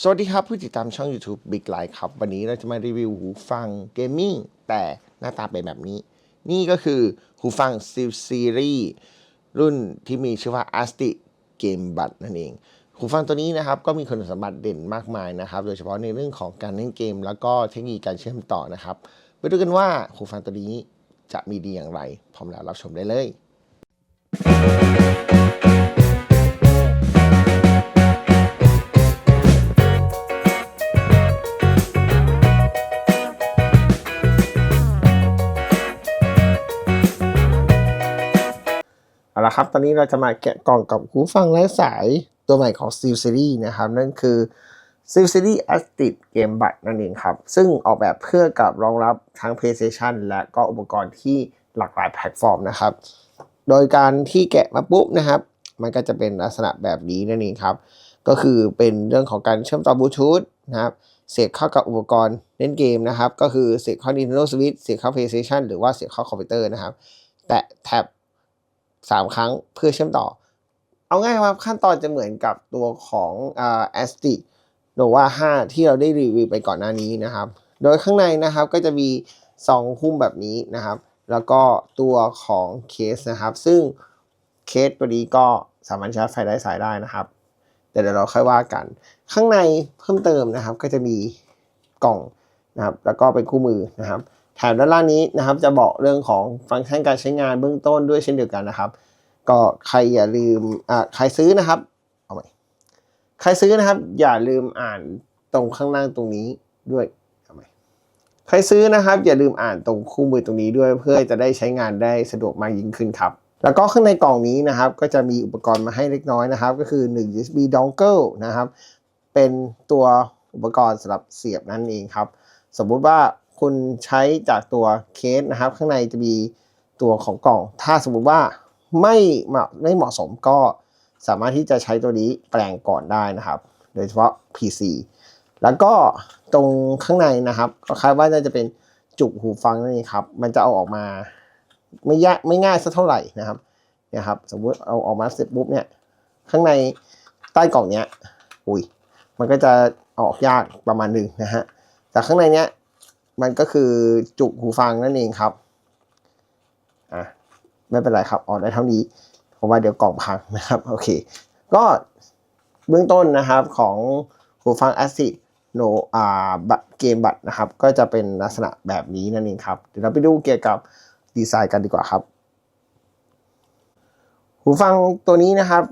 สวัสดีครับผู้ติดตามช่อง YouTube Big Light ครับ วันนี้เราจะมารีวิวหูฟังเกมมิ่งแต่หน้าตาเป็นแบบนี้ นี่ก็คือหูฟัง s i l Series รุ่นที่มีชื่อว่า Asti Game Bud นั่นเอง หูฟังตัวนี้นะครับ ก็มีคุณสมบัติเด่นมากมายนะครับ โดยเฉพาะในเรื่องของการเล่นเกม แล้วก็เทคโนโลยีการเชื่อมต่อนะครับไปดูกันว่าหูฟังตัวนี้จะมีดีอย่างไรพร้อมแล้วรับชมได้เลย ครับ ตอนนี้เราจะมาแกะกล่องกับหูฟังไร้สายตัวใหม่ของ Steel Series นะครับ นั่นคือ Steel Series Active Game Bud นั่นเองครับ ซึ่งออกแบบเพื่อกับรองรับทั้ง PlayStation และก็อุปกรณ์ที่หลากหลายแพลตฟอร์มนะครับ โดยการที่แกะมาปุ๊บนะครับ มันก็จะเป็นลักษณะแบบนี้นั่นเองครับ ก็คือเป็นเรื่องของการเชื่อมต่อบลูทูธนะครับเสียบเข้ากับอุปกรณ์เล่นเกมนะครับ ก็คือเสียบเข้า Nintendo Switch เสียบเข้า PlayStation หรือว่าเสียบเข้าคอมพิวเตอร์นะครับ แตะแท็บ สามครั้งเพื่อเชื่อมต่อ เอาง่ายครับขั้นตอนจะเหมือนกับตัวของอ่า a s t i n o v a 5ที่เราได้รีวิวไปก่อนหน้านี้นะครับ โดยข้างในนะครับก็จะมีซองหุ้มแบบนี้นะครับ แล้วก็ตัวของเคสนะครับ ซึ่งเคสตัวนี้ก็สามารถชาร์จไฟได้สายได้นะครับแต่เดี๋ยวเราค่อยว่ากัน ข้างในเพิ่มเติมนะครับ ก็จะมีกล่องนะครับ แล้วก็เป็นคู่มือนะครับ แถมด้านล่างนี้นะครับ จะบอกเรื่องของฟังก์ชันการใช้งานเบื้องต้นด้วยเช่นเดียวกันนะครับ ก็ใครอย่าลืมอ่าใครซื้อนะครับเอาใหม่ใครซื้อนะครับ อย่าลืมอ่านตรงข้างล่างตรงนี้ด้วยเอาใหม่ใครซื้อนะครับ อย่าลืมอ่านตรงคู่มือตรงนี้ด้วย เพื่อจะได้ใช้งานได้สะดวกมากยิ่งขึ้นครับแล้วก็ข้างในกล่องนี้นะครับ ก็จะมีอุปกรณ์มาให้เล็กน้อยนะครับ ก็คือ 1 USB dongle นะครับ เป็นตัวอุปกรณ์สำหรับเสียบนั่นเองครับ สมมุติว่า คุณใช้จากตัวเคสนะครับ ข้างในจะมีตัวของกล่อง ถ้าสมมุติว่าไม่เหมาะไม่เหมาะสมก็สามารถที่จะใช้ตัวนี้แปลงก่อนได้นะครับ โดยเฉพาะ PC แล้วก็ตรงข้างในนะครับ ก็คายว่าน่าจะเป็นจุกหูฟังนั่นเองครับ มันจะเอาออกมาไม่ยากไม่ง่ายสักเท่าไหร่นะครับเนี่ยครับ สมมุติเอาออกมาเสร็จปุ๊บเนี่ยข้างในใต้กล่องเนี้ยอุ้ยมันก็จะอออกยากประมาณหนึ่งนะฮะแต่ข้างในเนี้ย มันก็คือจุกหูฟังนั่นเองครับอะไม่เป็นไรครับออกได้เท่านี้เพราะว่าเดี๋ยวกล่องพังนะครับโอเค ก็เบื้องต้นนะครับของหูฟัง a c i d No อ่าบัตเกมบัตนะครับ ก็จะเป็นลักษณะแบบนี้นั่นเองครับ เดี๋ยวเราไปดูเกี่ยวกับดีไซน์กันดีกว่าครับ หูฟังตัวนี้นะครับ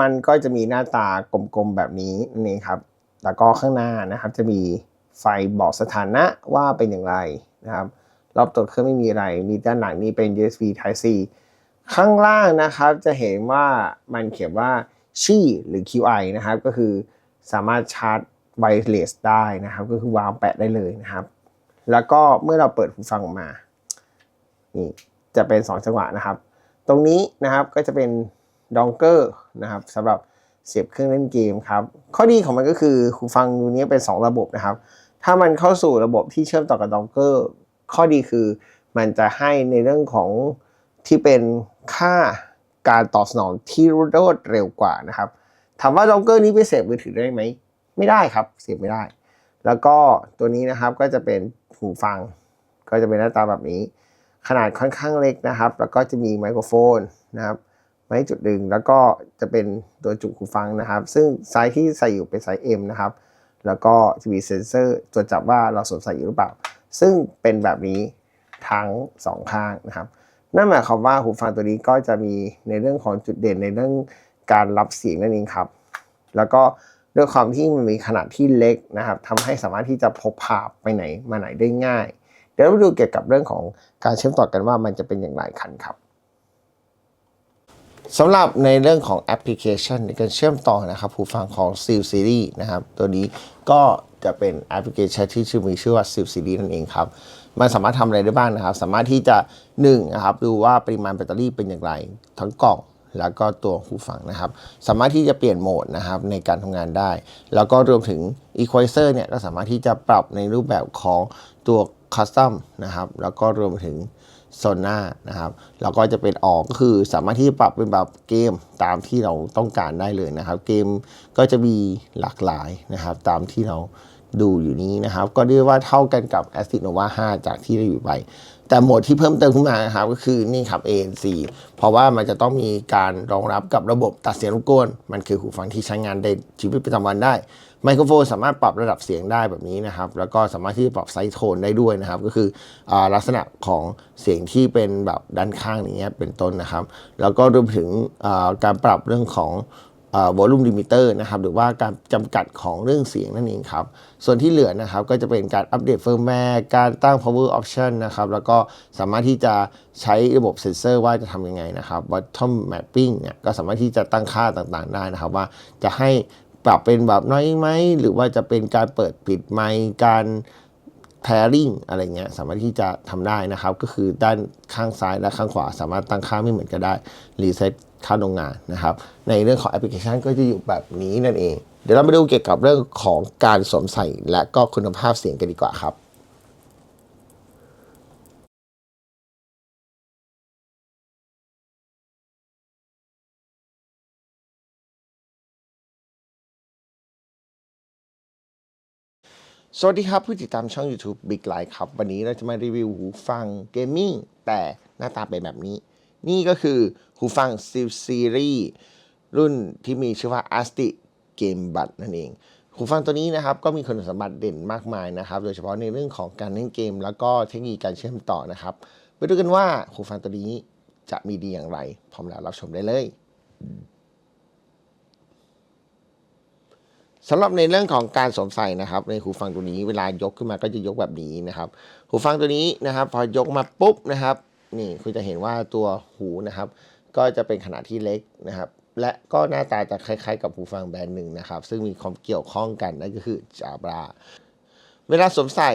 มันก็จะมีหน้าตากลมๆแบบนี้นั่ครับ แล้วก็ข้างหน้านะครับจะมี ไฟบอกสถานะว่าเป็นอย่างไรนะครับ รอบตัวเครื่องไม่มีอะไร มีด้านหลังนี้เป็น USB Type C ข้างล่างนะครับจะเห็นว่ามันเขียนว่าชี่หรือ QI นะครับ ก็คือสามารถชาร์จไวเลสได้นะครับ ก็คือวางแปะได้เลยนะครับ แล้วก็เมื่อเราเปิดหูฟังออกมา นี่จะเป็น 2 จังหวะนะครับ ตรงนี้นะครับก็จะเป็นดองเกอร์นะครับสำหรับ เสียบเครื่องเล่นเกมครับ ข้อดีของมันก็คือหูฟังตัวนี้เป็น 2 ระบบนะครับ ถ้ามันเข้าสู่ระบบที่เชื่อมต่อกับดองเกอร์ข้อดีคือมันจะให้ในเรื่องของที่เป็นค่าการตอบสนองที่รวดเร็วกว่านะครับ ถามว่าดองเกอร์นี้ไปเสียบมือถือได้ไหม ไม่ได้ครับ เสียบไม่ได้ แล้วก็ตัวนี้นะครับก็จะเป็นหูฟัง ก็จะเป็นหน้าตาแบบนี้ ขนาดค่อนข้างเล็กนะครับ แล้วก็จะมีไมโครโฟนนะครับ ไว้จุดดึง แล้วก็จะเป็นตัวจุกหูฟังนะครับ ซึ่งไซส์ที่ใส่อยู่เป็นไซส์ M นะครับ แล้วก็จะมีเซ็นเซอร์ตรวจจับว่าเราสวมใส่อยู่หรือเปล่า ซึ่งเป็นแบบนี้ทั้งสองข้างนะครับ นั่นหมายความว่าหูฟังตัวนี้ก็จะมีในเรื่องของจุดเด่นในเรื่องการรับเสียงนั่นเองครับ แล้วก็ด้วยความที่มันมีขนาดที่เล็กนะครับทำให้สามารถที่จะพกพาไปไหนมาไหนได้ง่าย เดี๋ยวเราไปดูเกี่ยวกับเรื่องของการเชื่อมต่อกันว่ามันจะเป็นอย่างไรคันครับ สำหรับในเรื่องของแอปพลิเคชันในการเชื่อมต่อนะครับหูฟังของ Seal Series นะครับ ตัวนี้ก็จะเป็นแอปพลิเคชันที่ชื่อมีชื่อว่า Seal Series นั่นเองครับ มันสามารถทำอะไรได้บ้างนะครับ สามารถที่จะ1นะครับดูว่าปริมาณแบตเตอรี่เป็นอย่างไร ทั้งกล่องแล้วก็ตัวหูฟังนะครับ สามารถที่จะเปลี่ยนโหมดนะครับในการทำงานได้ แล้วก็รวมถึง Equalizer เนี่ยก็สามารถที่จะปรับในรูปแบบของตัว Custom นะครับ แล้วก็รวมถึงโซน่านะครับ แล้วก็จะเป็นออกก็คือสามารถที่ปรับเป็นแบบเกมตามที่เราต้องการได้เลยนะครับ เกมก็จะมีหลากหลายนะครับ ตามที่เราดูอยู่นี้นะครับ ก็เรียกว่าเท่ากันกับ a s t i Nova 5 จากที่ได้อยู่ไป แต่โหมดที่เพิ่มเติมขึ้นมานครับก็คือนี่ครับ ANC เพราะว่ามันจะต้องมีการรองรับกับระบบตัดเสียงรบกวน มันคือหูฟังที่ใช้งานในชีวิตประจำวันได้ไมโครโฟนสามารถปรับระดับเสียงได้แบบนี้นะครับ แล้วก็สามารถที่จะปรับไซส์โทนได้ด้วยนะครับ ก็คืออลักษณะของเสียงที่เป็นแบบด้านข้างอย่างเงี้ยเป็นต้นนะครับ แล้วก็รวมถึงการปรับเรื่องของ วอลลุ่มลิมิเตอร์นะครับหรือว่าการจำกัดของเรื่องเสียงนั่นเองครับ ส่วนที่เหลือนะครับก็จะเป็นการอัปเดตเฟิร์มแวร์การตั้ง power option นะครับ แล้วก็สามารถที่จะใช้ระบบเซนเซอร์ว่าจะทำยังไงนะครับ bottom mapping เนี่ยก็สามารถที่จะตั้งค่าต่างๆได้นะครับ ว่าจะให้ปรับเป็นแบบน้อยไหม หรือว่าจะเป็นการเปิดปิดไมค์การ pairing อะไรเงี้ยสามารถที่จะทำได้นะครับ ก็คือด้านข้างซ้ายและข้างขวา สามารถตั้งค่าไม่เหมือนกันได้รีเซ็ตค่าโรงงานนะครับ ในเรื่องของแอปพลิเคชันก็จะอยู่แบบนี้นั่นเอง เดี๋ยวเรามาดูเกี่ยวกับเรื่องของการสวมใส่และก็คุณภาพเสียงกันดีกว่าครับ สวัสดีครับผู้ติดตามช่อง YouTube Big Light ครับ วันนี้เราจะมารีวิวหูฟังเกมมิ่งแต่หน้าตาเป็นแบบนี้ นี่ก็คือหูฟัง s i l Series รุ่นที่มีชื่อว่า Asti Game Bud นั่นเอง หูฟังตัวนี้นะครับ ก็มีคุณสมบัติเด่นมากมายนะครับ โดยเฉพาะในเรื่องของการเล่นเกม แล้วก็เทคโนโลยีการเชื่อมต่อนะครับไปดูกันว่าหูฟังตัวนี้จะมีดีอย่างไรพร้อมแล้วรับชมได้เลย สำหรับในเรื่องของการสวมใส่นะครับในหูฟังตัวนี้เวลายกขึ้นมาก็จะยกแบบนี้นะครับ หูฟังตัวนี้นะครับ พอยกมาปุ๊บนะครับ นี่คุณจะเห็นว่าตัวหูนะครับ ก็จะเป็นขนาดที่เล็กนะครับ และก็หน้าตาจะคล้ายๆ กับหูฟังแบรนด์หนึ่งนะครับ ซึ่งมีความเกี่ยวข้องกันนั่นก็คือจาบราเวลาสวมใส่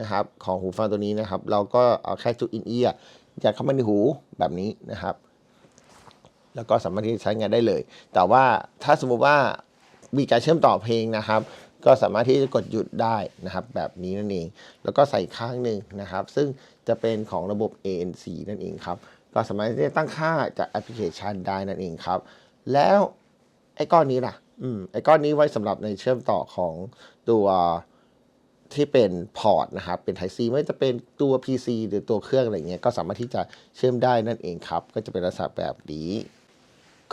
นะครับ ของหูฟังตัวนี้นะครับ เราก็เอาแค่จุดอินเอียร์ยัดเข้ามาในหูแบบนี้นะครับ แล้วก็สามารถที่จะใช้งานได้เลย แต่ว่าถ้าสมมุติว่า มีการเชื่อมต่อเพลงนะครับ ก็สามารถที่จะกดหยุดได้นะครับ แบบนี้นั่นเอง แล้วก็ใส่ข้างหนึ่งนะครับ ซึ่งจะเป็นของระบบ ANC นั่นเองครับ ก็สามารถที่จะตั้งค่าจากแอปพลิเคชันได้นั่นเองครับ แล้วไอ้ก้อนนี้ล่ะอืมไอ้ก้อนนี้ไว้สำหรับในเชื่อมต่อของตัวที่เป็นพอร์ตนะครับ เป็น Type C ไม่จะเป็นตัว PC หรือตัวเครื่องอะไรเงี้ย ก็สามารถที่จะเชื่อมได้นั่นเองครับ ก็จะเป็นลักษณะแบบนี้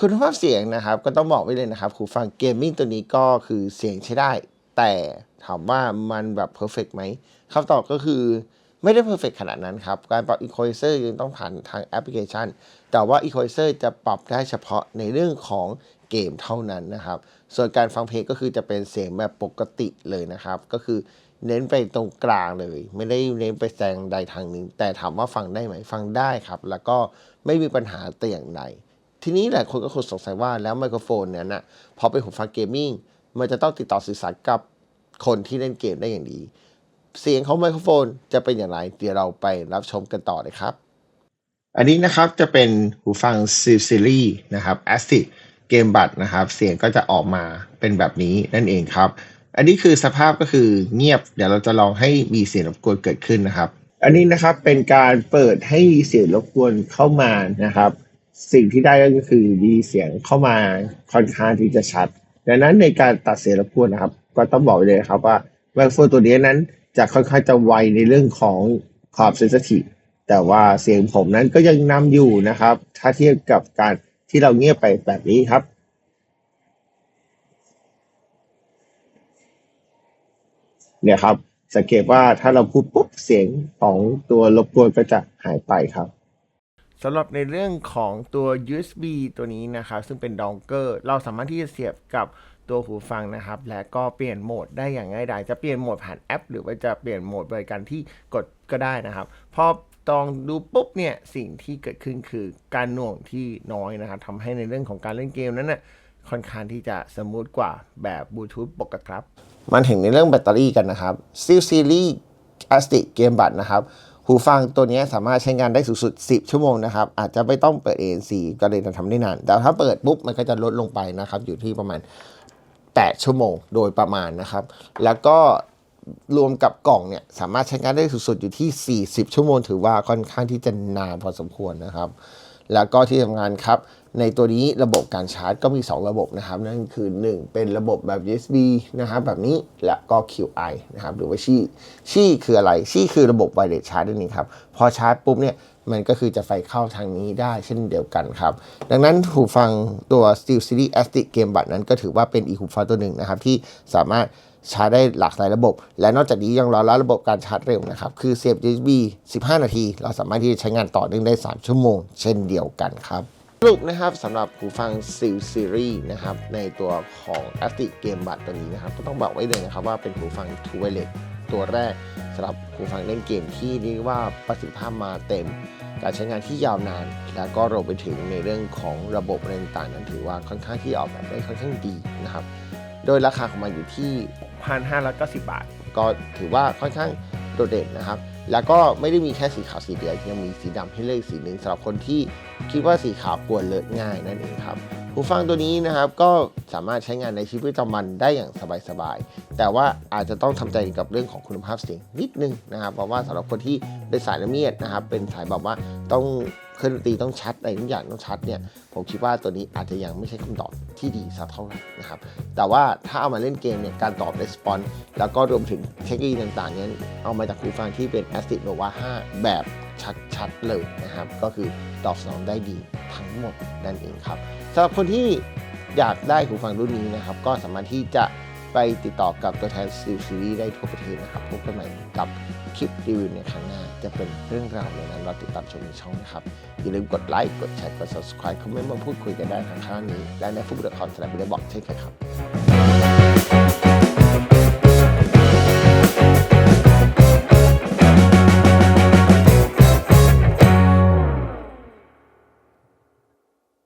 คุณภาพเสียงนะครับ ก็ต้องบอกไว้เลยนะครับหูฟังเกมมิ่งตัวนี้ก็คือเสียงใช้ได้ แต่ถามว่ามันแบบเพอร์เฟกไหมคำตอบก็คือไม่ได้เพอร์เฟกขนาดนั้นครับ การปรับ Equalizer ยังต้องผ่านทางแอปพลิเคชัน แต่ว่า Equalizer จะปรับได้เฉพาะในเรื่องของเกมเท่านั้นนะครับ ส่วนการฟังเพลงก็คือจะเป็นเสียงแบบปกติเลยนะครับ ก็คือเน้นไปตรงกลางเลย ไม่ได้เน้นไปแซงใดทางหนึ่งแต่ถามว่าฟังได้ไหมฟังได้ครับ แล้วก็ไม่มีปัญหาแต่อย่างใด ทีนี้หลายคนก็คงสงสัยว่าแล้วไมโครโฟนเนี่ยนะพอเป็นหูฟังเกมมิ่งมันจะต้องติดต่อสื่อสารกับคนที่เล่นเกมได้อย่างดี เสียงของไมโครโฟนจะเป็นอย่างไร เดี๋ยวเราไปรับชมกันต่อเลยครับ อันนี้นะครับจะเป็นหูฟัง s i l Series นะครับ a s t i Game Bud นะครับ เสียงก็จะออกมาเป็นแบบนี้นั่นเองครับ อันนี้คือสภาพก็คือเงียบ เดี๋ยวเราจะลองให้มีเสียงรบกวนเกิดขึ้นนะครับ อันนี้นะครับเป็นการเปิดให้เสียงรบกวนเข้ามานะครับ สิ่งที่ได้ก็คือมีเสียงเข้ามาค่อนข้างที่จะชัด ดังนั้นในการตัดเสียงรบกวนนะครับ ก็ต้องบอกเลยครับว่าไมโครโฟนตัวนี้นั้นจะค่อนข้างจะไวในเรื่องของความเซนซิทีฟแต่ว่าเสียงผมนั้นก็ยังนำอยู่นะครับ ถ้าเทียบกับการที่เราเงียบไปแบบนี้ครับเนี่ยครับ สังเกตว่าถ้าเราพูดปุ๊บเสียงของตัวรบกวนก็จะหายไปครับ สำหรับในเรื่องของตัว USB ตัวนี้นะครับ ซึ่งเป็นดองเกอร์ เราสามารถที่จะเสียบกับตัวหูฟังนะครับ และก็เปลี่ยนโหมดได้อย่างง่ายดายจะเปลี่ยนโหมดผ่านแอป หรือว่าจะเปลี่ยนโหมดโดยการที่กดก็ได้นะครับ พอตองดูปุ๊บเนี่ย สิ่งที่เกิดขึ้นคือการหน่วงที่น้อยนะครับทำให้ในเรื่องของการเล่นเกมนั้นน่ะค่อนข้างที่จะสมูทกว่าแบบบลูทูธปกติครับ มันถึงในเรื่องแบตเตอรี่กันนะครับ s i l Series a s t i Game Bud นะครับ หูฟังตัวนี้สามารถใช้งานได้สูงสุด 10 ชั่วโมงนะครับ อาจจะไม่ต้องเปิด ANC ก็เลยจะทำได้นาน แต่ถ้าเปิดปุ๊บมันก็จะลดลงไปนะครับ อยู่ที่ประมาณ 8 ชั่วโมงโดยประมาณนะครับ แล้วก็รวมกับกล่องเนี่ยสามารถใช้งานได้สุดๆอยู่ที่ 40 ชั่วโมง ถือว่าค่อนข้างที่จะนานพอสมควรนะครับ แล้วก็ที่ทำงานครับ ในตัวนี้ระบบการชาร์จก็มี 2 ระบบนะครับ นั่นคือ 1 เป็นระบบแบบ USB นะครับแบบนี้และก็ QI นะครับหรือว่าชี่ชี่คืออะไรชี่คือระบบไวเลสชาร์จนั่นเองครับพอชาร์จปุ๊บเนี่ยมันก็คือจะไฟเข้าทางนี้ได้เช่นเดียวกันครับ ดังนั้นหูฟังตัว Steel Series Astic Game Bud นั้นก็ถือว่าเป็นอีกหูฟังตัวหนึ่งนะครับ ที่สามารถชาร์จได้หลากหลายระบบ และนอกจากนี้ยังรองรับระบบการชาร์จเร็วนะครับ คือเสียบ USB 15 นาที เราสามารถที่จะใช้งานต่อเนื่องได้ 3 ชั่วโมง เช่นเดียวกันครับ สรุปนะครับสำหรับหูฟัง Seal Series นะครับในตัวของ a s t i c Game Buds ตัวนี้นะครับก็ต้องบอกไว้เลยนะครับว่าเป็นหูฟัง True Wireless ตัวแรกสำหรับหูฟังเล่นเกมที่เรียกว่าประสิทธิภาพมาเต็ม การใช้งานที่ยาวนาน แล้วก็รวมไปถึงในเรื่องของระบบอะไรต่างๆนั้นถือว่าค่อนข้างที่ออกแบบได้ค่อนข้างดีนะครับ โดยราคาของมันอยู่ที่ 1,590 บาท ก็ถือว่าค่อนข้าง โดดเด่นนะครับ แล้วก็ไม่ได้มีแค่สีขาวสีเดียวยังมีสีดำให้เลือกสีหนึ่งสำหรับคนที่คิดว่าสีขาวกวนเลอะง่ายนั่นเองครับหูฟังตัวนี้นะครับก็สามารถใช้งานในชีวิตประจำวันได้อย่างสบายๆ แต่ว่าอาจจะต้องทำใจกับเรื่องของคุณภาพเสียงนิดนึงนะครับ เพราะว่าสำหรับคนที่เป็นสายละเมียดนะครับ เป็นสายแบบว่าต้อง เครื่องดนตรีต้องชัดอะไรทุกอย่างต้องชัดเนี่ยผมคิดว่าตัวนี้อาจจะยังไม่ใช่คำตอบที่ดีสักเท่าไหร่นะครับแต่ว่าถ้าเอามาเล่นเกมเนี่ยการตอบ response แล้วก็รวมถึงเทคโนโลยีต่างๆเนี่ยเอามาจากหูฟังที่เป็น a s t i c Nova 5 แบบชัดๆเลยนะครับก็คือตอบสนองได้ดีทั้งหมดนั่นเองครับสำหรับคนที่อยากได้หูฟังรุ่นนี้นะครับก็สามารถที่จะ ไปติดต่อกับตัวแทนซีรีส์ได้ทั่วประเทศนะครับพบกันใหม่กับคลิปรีวิวในครั้งหน้า จะเป็นเรื่องราวในนั้นเราติดตามชมในช่องนะครับ อย่าลืมกดไลค์กดแชร์กด subscribe คอมเมนต์มาพูดคุยกันได้ทางข้างนี้ และในฟุตบอลคอนสำหรับวิดีโอบอกเช่นเคยครับ